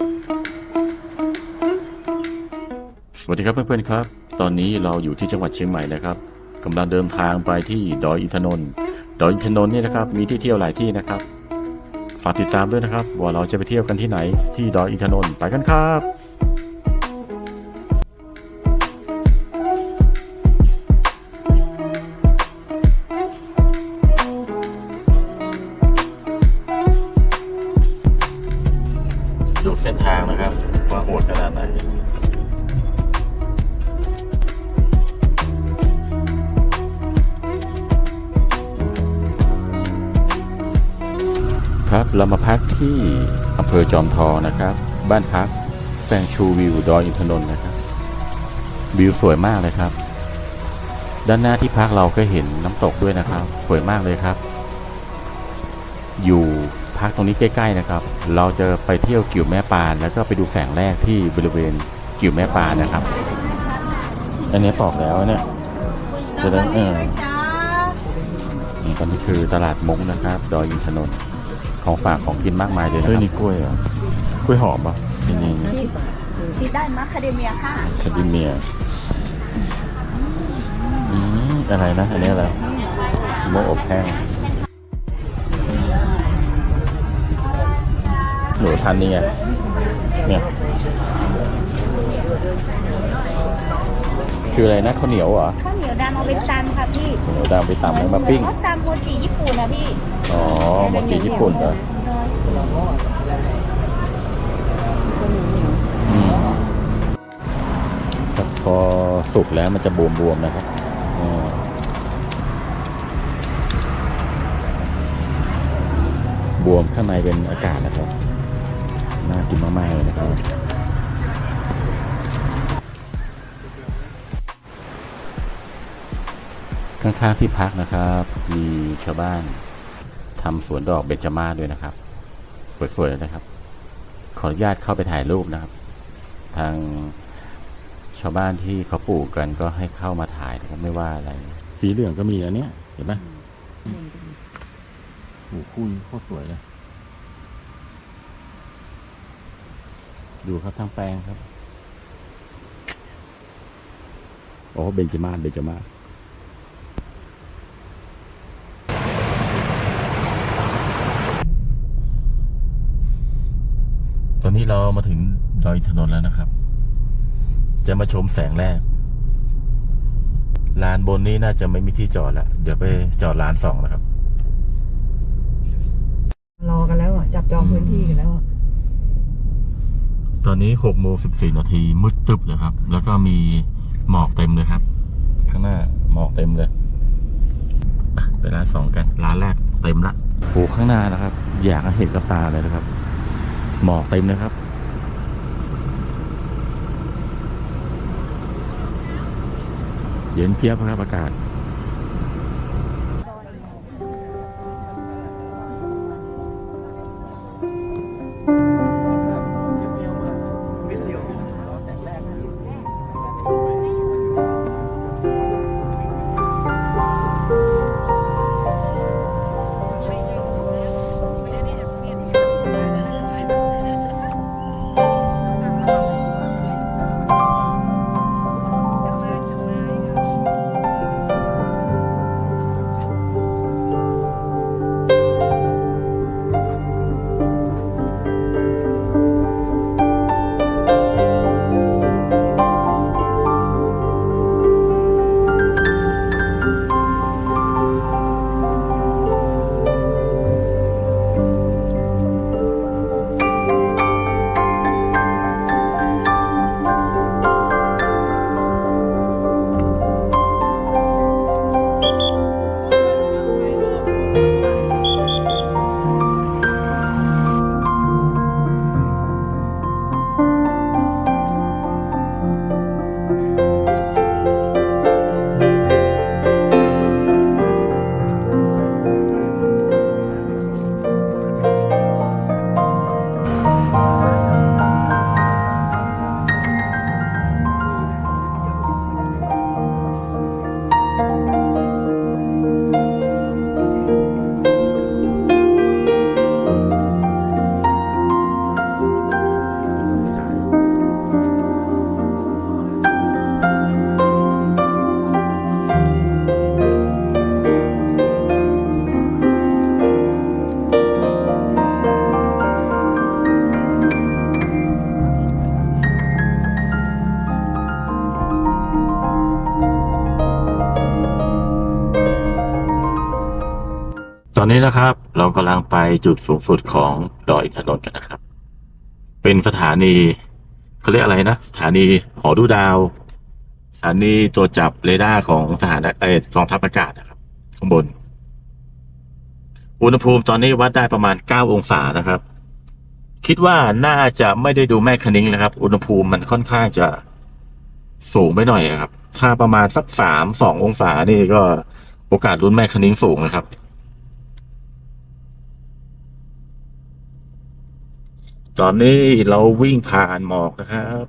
สวัสดีครับเพื่อนๆครับ ตอนนี้เราอยู่ที่จังหวัดเชียงใหม่นะครับกำลังเดินทางไปที่ดอยอินทนนท์ดอยอินทนนท์นี่นะครับมีที่เที่ยวหลายที่นะครับฝากติดตามด้วยนะครับ ว่าเราจะไปเที่ยวกันที่ไหนที่ดอยอินทนนท์ไปกันครับ จอมทองนะครับ บ้านพักแฟงชูวิวดอยอินทนนท์นะครับ วิวสวยมากเลยครับ ด้านหน้าที่พักเราก็เห็นน้ำตกด้วยนะครับ สวยมากเลยครับ อยู่พักตรงนี้ใกล้ๆนะครับ เราจะไปเที่ยวกิ่วแม่ปาน แล้วก็ไปดูแสงแรกที่บริเวณกิ่วแม่ปานนะครับ อันนี้ปอกแล้วเนี่ยจะได้เออนี่ตอนนี้คือตลาดมงนะครับ ดอยอินทนนท์ ของฝากของกินมากมายเลยนะครับเฮ้ยนี่กล้วยเหรอกล้วยหอมป่ะนี่นี่ที่ที่ได้มัคคาเดเมียค่ะคาดิเมียอืมอะไรนะ อันนี้อะไรโมอบแห้งหนูทันนี่ไงเนี่ยคืออะไรนะข้าวเหนียวเหรอข้าวเหนียวดำเอาไปตำค่ะพี่ข้าวเหนียวดำไปตำแล้วมาปิ้ง เขาตำโมจิญี่ปุ่นนะพี่ อ๋อมอกีญี่ปุ่นเหรอพอสุกแล้วมันจะบวมๆนะครับอ่าบวมข้างในเป็นอากาศนะครับ น่ากินมากๆเลยนะครับ ข้างๆที่พักนะครับ มีชาวบ้าน ทำสวนดอกเบญจมาศด้วยนะครับ สวยๆนะครับ ขออนุญาตเข้าไปถ่ายรูปนะครับ ทางชาวบ้านที่เขาปลูกกันก็ให้เข้ามาถ่ายนะครับไม่ว่าอะไร สีเหลืองก็มีอันเนี้ยเห็นไหมโอ้โหคู่นี้โคตรสวยเลยดูครับทั้งแปลงครับ โอ้เบญจมาศเบญจมาศ ตอนนี้เรามาถึงดอยอินทนนท์ แล้วนะครับ จะมาชมแสงแรกลานบนนี้น่าจะไม่มีที่จอดละเดี๋ยวไปจอดลานสองนะครับ รอกันแล้วอะ จับจองพื้นที่กันแล้วอะ ตอนนี้หกโมงสิบสี่นาทีมืดตึบเลยครับ แล้วก็มีหมอกเต็มเลยครับ ข้างหน้าหมอกเต็มเลยอะไปร้านสองกัน ร้านแรกเต็มละโอ้ข้างหน้านะครับ อยากให้เห็นกับตาเลยนะครับ หมอกเต็มเลยครับ เย็นเจี๊ยบครับอากาศ อนนี้นะครับเรากำลังไปจุดสูงสุดของดอยอินทนนท์กันนะครับ เป็นสถานีเขาเรียกอะไรนะ สถานีหอดูดาว สถานีตัวจับเรดาร์ของทหารเออกองทัพอากาศนะครับ ข้างบน อุณหภูมิตอนนี้วัดได้ประมาณ 9 องศานะครับ คิดว่าน่าจะไม่ได้ดูแม่คณิ้งนะครับ อุณหภูมิมันค่อนข้างจะสูงไปหน่อยครับ ถ้าประมาณสักสามสององศานี่ก็โอกาสลุ้นแม่คณิ้งสูงนะครับ ตอนนี้เราวิ่งผ่านหมอกนะครับ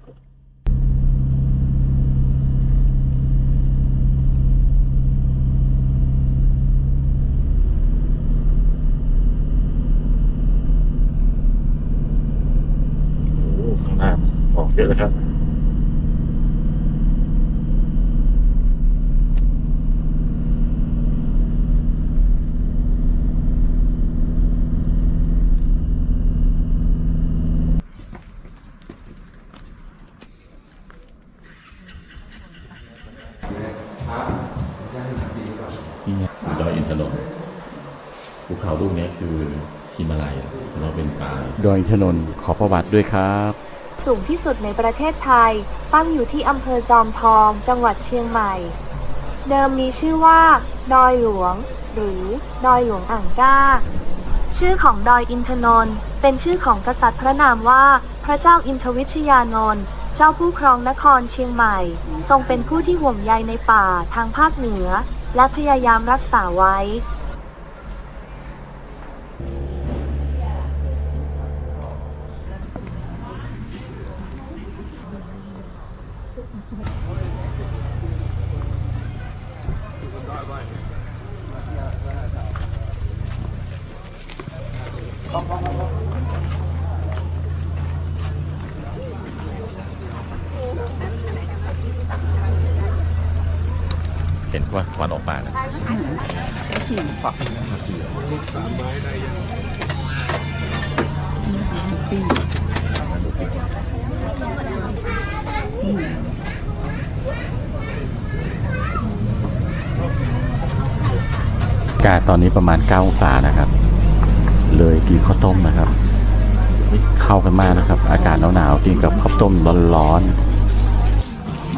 โอ้ข้างหน้าหมอกเยอะแลยครับ นี่ไงดอยอินทนนท์ภูเขาลูกนี้คือฮิมาลัยเราเป็นป่าดอยอินทนนขอประวัติด้วยครับ สูงที่สุดในประเทศไทย ตั้งอยู่ที่อำเภอจอมทอง จังหวัดเชียงใหม่ เดิมมีชื่อว่า ดอยหลวง หรือดอยหลวงอ่างก้า ชื่อของดอยอินทนนท์เป็นชื่อของกษัตริย์พระนามว่า พระเจ้าอินทวิชยานนท์เจ้าผู้ครองนครเชียงใหม่ ทรงเป็นผู้ที่ห่วงใยในป่าทางภาคเหนือ และพยายามรักษาไว้ เห็นว่าควันออกมานะ อากาศตอนนี้ประมาณ 9 องศานะครับ เลยกินข้าวต้มนะครับ เข้ากันมากนะครับ อากาศหนาวๆกินกับข้าวต้มร้อนๆโอ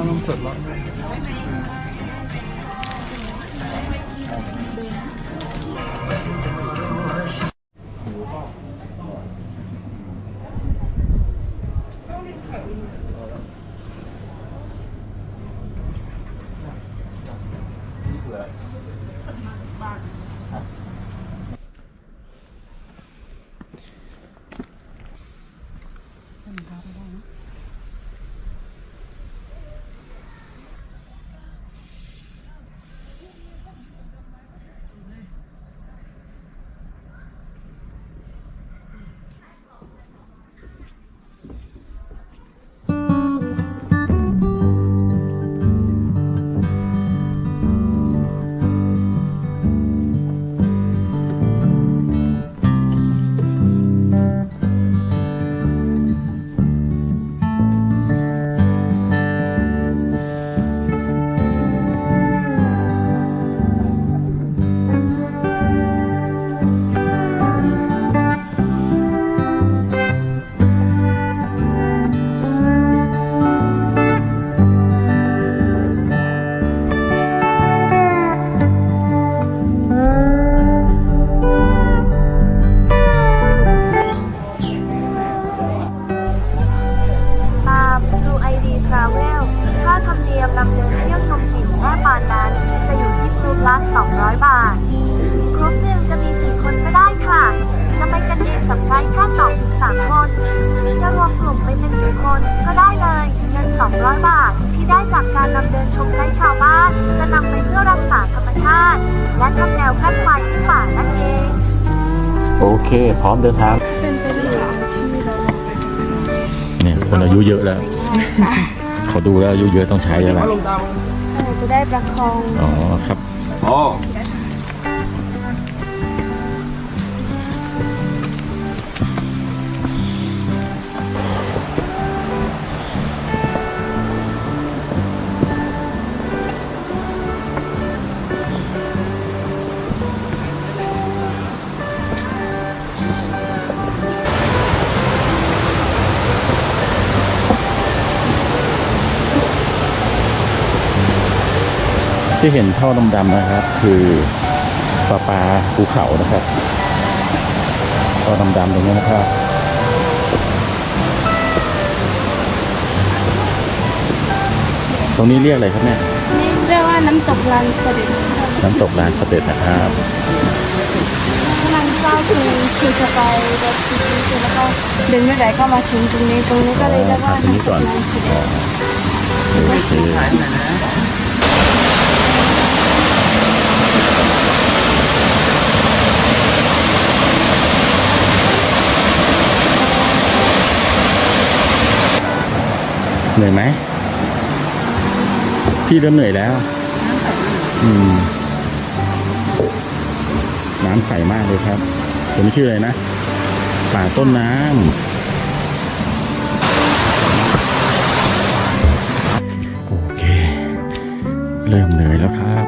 คนอายุเยอะแล้วเขาดูแล้วอายุเยอะต้องใช้อะไร จะได้ประคอง อ๋อครับ อ๋อ ที่เห็นท่อดำๆนะครับ คือปลาปลาภูเขานะครับท่อดำๆตรงนี้นะครับตรงนี้เรียกอะไรครับเนี่ยนี่เรียกว่าน้ำตกลานเสด็จน้ำตกลานเสด็จนะครับกำลังเข้าถึงคือจะไปรถที่ที่แล้วก็เดินไม่ไหวก็มาถึงตรงนี้ตรงนี้ก็เลยเรียกว่าตรงนี้น้ำตก่กอนลานเสด็อ๋อจโอเค เหนื่อยไหม พี่เริ่มเหนื่อยแล้ว อืม น้ำใสมากเลยครับตัวนี้ชื่ออะไรนะ ป่าต้นน้ำ โอเค เริ่มเหนื่อยแล้วครับ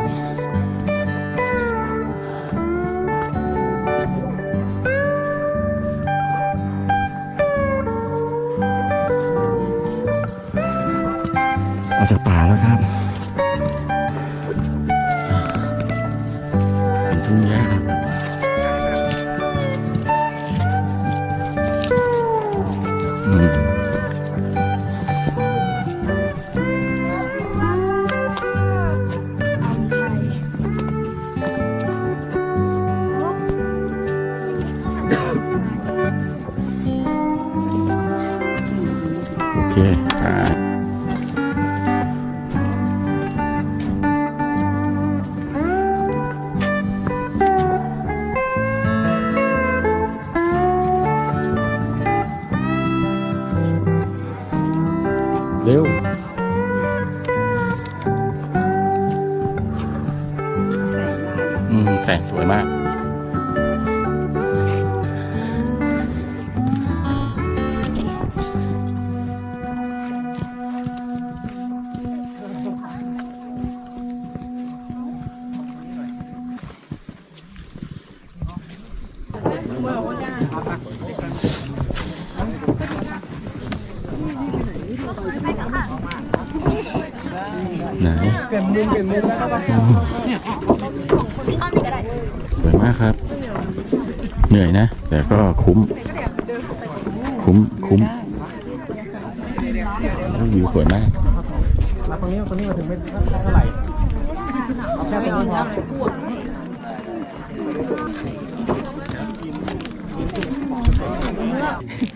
เปลี่ยนมุมเปลี่ยนมุมแล้วก็สวยมากครับ เหนื่อยนะ แต่ก็คุ้ม คุ้มคุ้มวิวสวยมากอื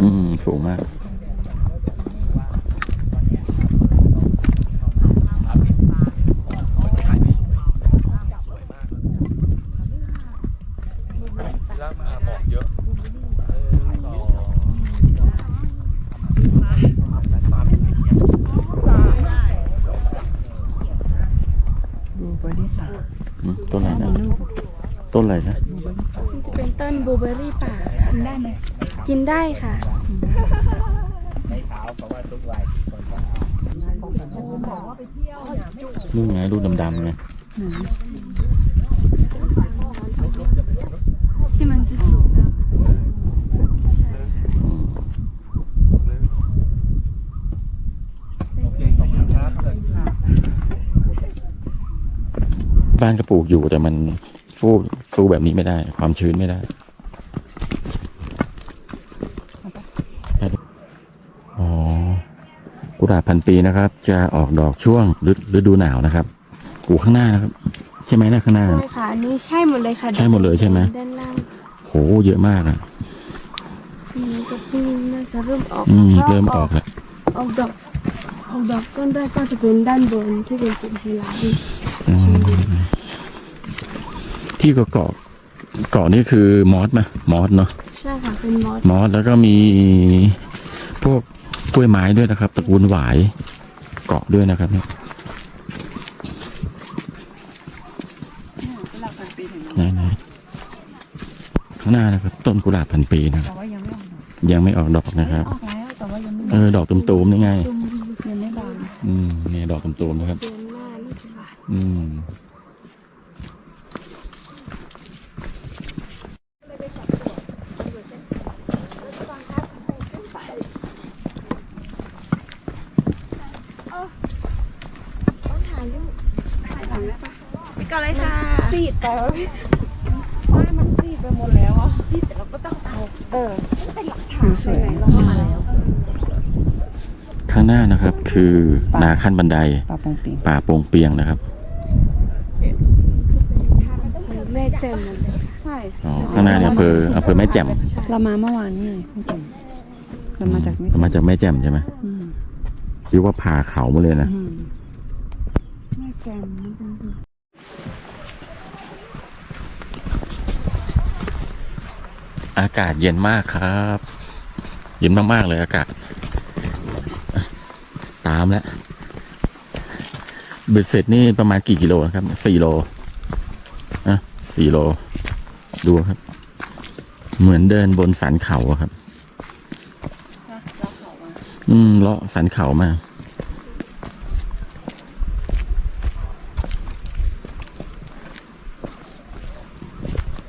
อืม สูงมาก ดูบริษัทอืมต้นอะไรนะต้นอะไรนะ มันจะเป็นต้นบลูเบอร์รี่ป่ากินได้ไหม กินได้ค่ะลูกไงลูกดำๆไงที่มันจะสูงแล้วอืมบ้านก็ปลูกอยู่แต่มันฟูฟูแบบนี้ไม่ได้ ความชื้นไม่ได้ อ๋อ กุหลาบ พันปีนะครับ จะออกดอกช่วงฤดูหนาวนะครับปลูกข้างหน้านะครับ ใช่ไหมนะข้างหน้า ใช่ค่ะอันนี้ใช่หมดเลยค่ะใช่หมดเลยใช่ไหม ด้านล่างโหเยอะมากอะอืมก็เพิ่งน่าจะเริ่มออกอืม เริ่มออกแล้วออกดอกออกดอกต้นแรกก็จะเป็นด้านบนที่เป็นจุดไฮไลท์อืมที่เกาะเกาะเกาะนี่คือมอสไหมมอสเนาะ ใช่ค่ะเป็นมอสมอสแล้วก็มีพวก กล้วยไม้ด้วยนะครับตระกูลหวายเกาะด้วยนะครับเนี่ยไหนไหนข้างหน้านะครับ ต้นกุหลาบพันปีนะครับแต่ว่ายังไม่ออกดอกยังไม่ออกดอกนะครับ ออกแล้วแต่ว่ายังไม่เออดอกตุ่มๆนี่ไง ตุ้มเงินไม่บานอืมเนี่ยดอกตุ่มๆนะครับ เดือนหน้าน่าจะบาน อืม ก็เลยค่ะ ซีดแต่ว่าไม่มันซีดไปหมดแล้วอะซีดแต่เราก็ต้องเอาเออเป็นหลักฐาน สวย ไหนๆเราก็มาแล้ว ข้างหน้านะ ครับคือนาขั้นบันไดปลาปงปิงป่าโปงเปียงนะครับแม่เจมมันจะใช่อ๋อข้างหน้าเนี่ยอำเภออำเภอแม่แจ่มเรามาเมื่อวานนี่คุณปิงเรามาจากไม่เรามาจากแม่แจ่มใช่ไหมอืมเรียกว่าผ่าเขามาเลยนะอืมแม่เจมมันเป็นอากาศเย็นมากครับ เย็นมากๆเลยอากาศ ตามแล้วเบ็ดเสร็จนี่ประมาณกี่กิโลนะครับสี่โลนะสี่โล ดูครับ เหมือนเดินบนสันเขาอะครับ อืมเลาะสันเขามา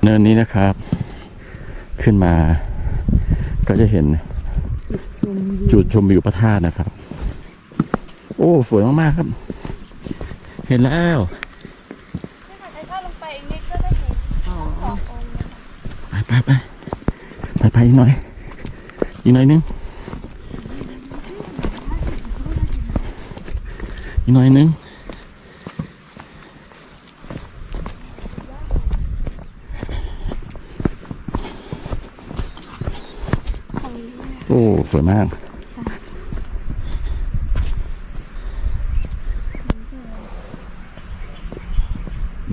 เนินนี้นะครับ ขึ้นมา ก็จะเห็นจุดชมวิวพระธาตุนะครับโอ้สวยมากๆครับ เห็นแล้วถ้าลงไปอีกนิดก็จะเห็นสององค์ไปไปไปไปไปอีกหน่อยอีกหน่อยนึงอีกหน่อยนึงโอ้สวยมาก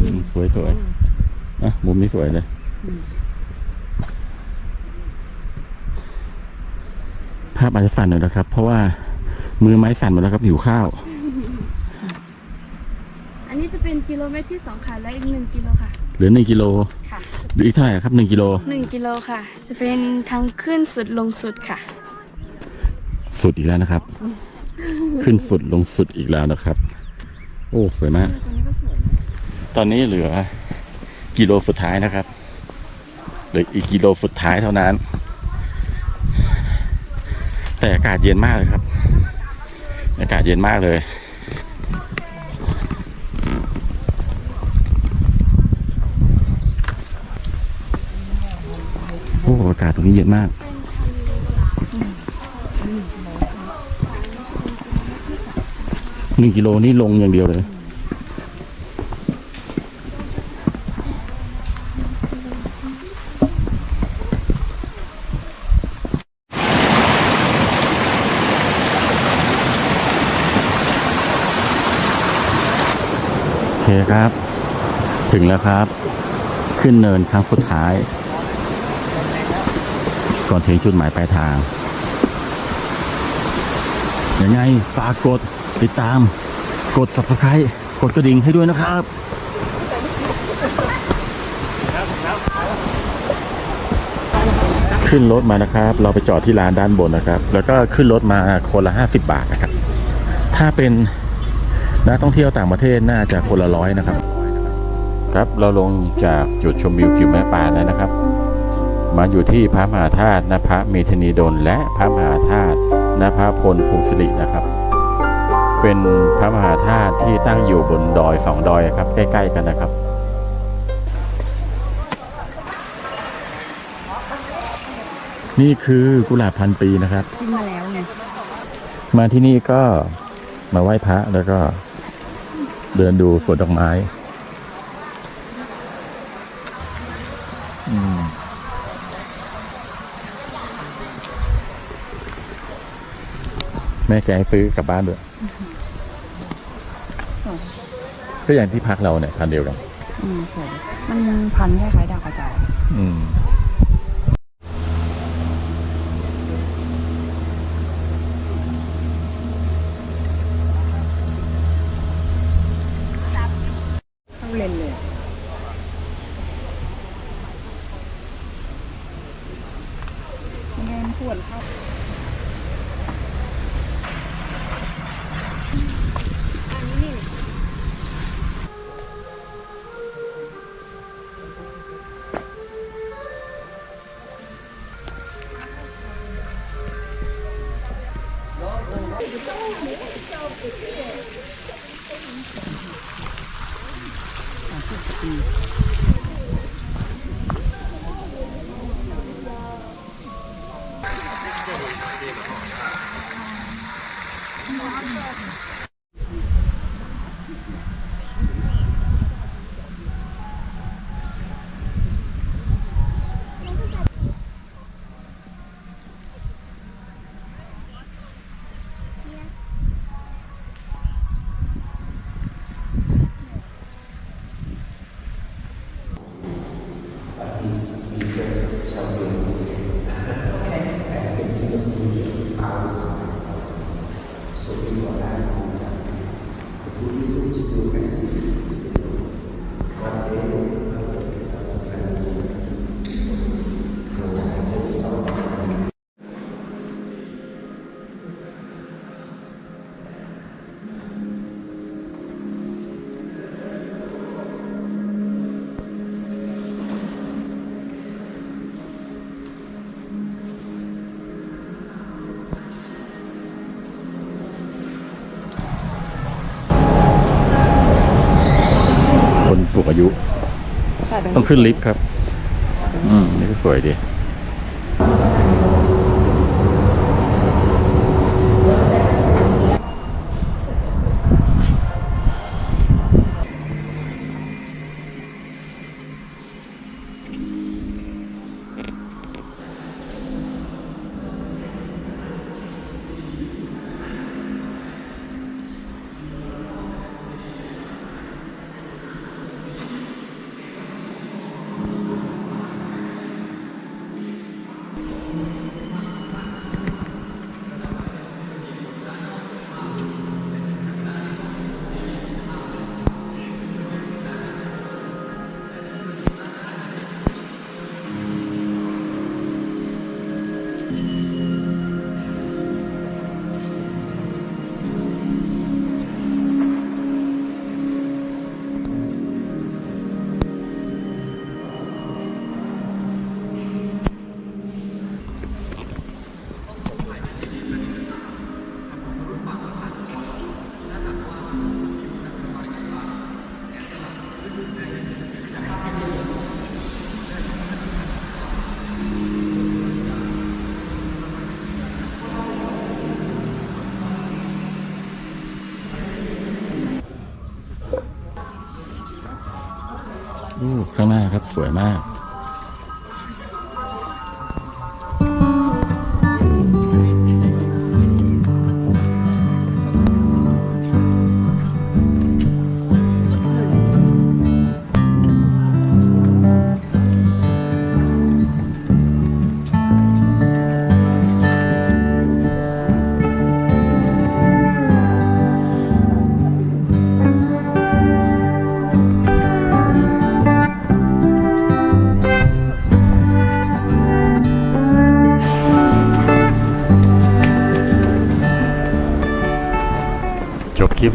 อืมสวยสวยอะมุมนี้สวยเลย ภาพอาจจะสั่นหน่อยนะครับ เพราะว่ามือไม้สั่นหมดแล้วครับหิวข้าว อันนี้จะเป็นกิโลเมตรที่สองค่ะและอีกหนึ่งกิโลค่ะ เหลือหนึ่งกิโลค่ะหรืออีกเท่าไหร่ครับหนึ่งกิโลหนึ่งกิโลค่ะ จะเป็นทางขึ้นสุดลงสุดค่ะ สุดอีกแล้วนะครับ ขึ้นสุดลงสุดอีกแล้วนะครับ โอ้สวยมาก ตอนนี้เหลือกิโลสุดท้ายนะครับ เหลืออีกกิโลสุดท้ายเท่านั้น แต่อากาศเย็นมากเลยครับ อากาศเย็นมากเลยโอ้อากาศตรงนี้เย็นมากหนึ่งกิโลนี่ลงอย่างเดียวเลย คครับ ถึงแล้วครับ ขึ้นเนินครั้งสุดท้าย ก่อนถึงจุดหมายปลายทาง ยังไงฝากกดติดตาม กด subscribe กดกระดิ่งให้ด้วยนะครับขึ้นรถมานะครับ เราไปจอดที่ร้านด้านบนนะครับ แล้วก็ขึ้นรถมาคนละ 50 บาทนะครับ ถ้าเป็น นักท่องเที่ยวต่างประเทศน่าจะคนละร้อยนะครับ ครับเราลงจากจุดชมวิวกิวแม่ปานแล้วนะครับ มาอยู่ที่พระมหาธาตุนพระเมธนีดลและพระมหาธาตุนพพลภูสิรินะครับ เป็นพระมหาธาตุที่ตั้งอยู่บนดอยสองดอยครับ ใกล้ ๆ กันนะครับนี่คือกุหลาบพันปีนะครับกินมาแล้วไง มาที่นี่ก็มาไหว้พระแล้วก็ เดินดูสวนดอกไม้อืมแม่แกให้ซื้อกลับบ้านด้วยก็อย่างที่พักเราเนี่ยพันเดียวกัน อืมสวยมันพันคล้ายๆดาวกระ Thank you. sabedoria para os amarrados, sobre o é Por isso, os teus caixas se Até ต้องขึ้นลิฟต์ครับ อืมนี่ก็สวยดี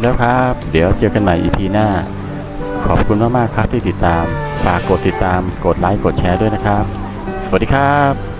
แล้วครับ เดี๋ยวเจอกันใหม่ EP หน้า ขอบคุณมากๆครับที่ติดตาม ฝากกดติดตาม กดไลค์ กดแชร์ด้วยนะครับ สวัสดีครับ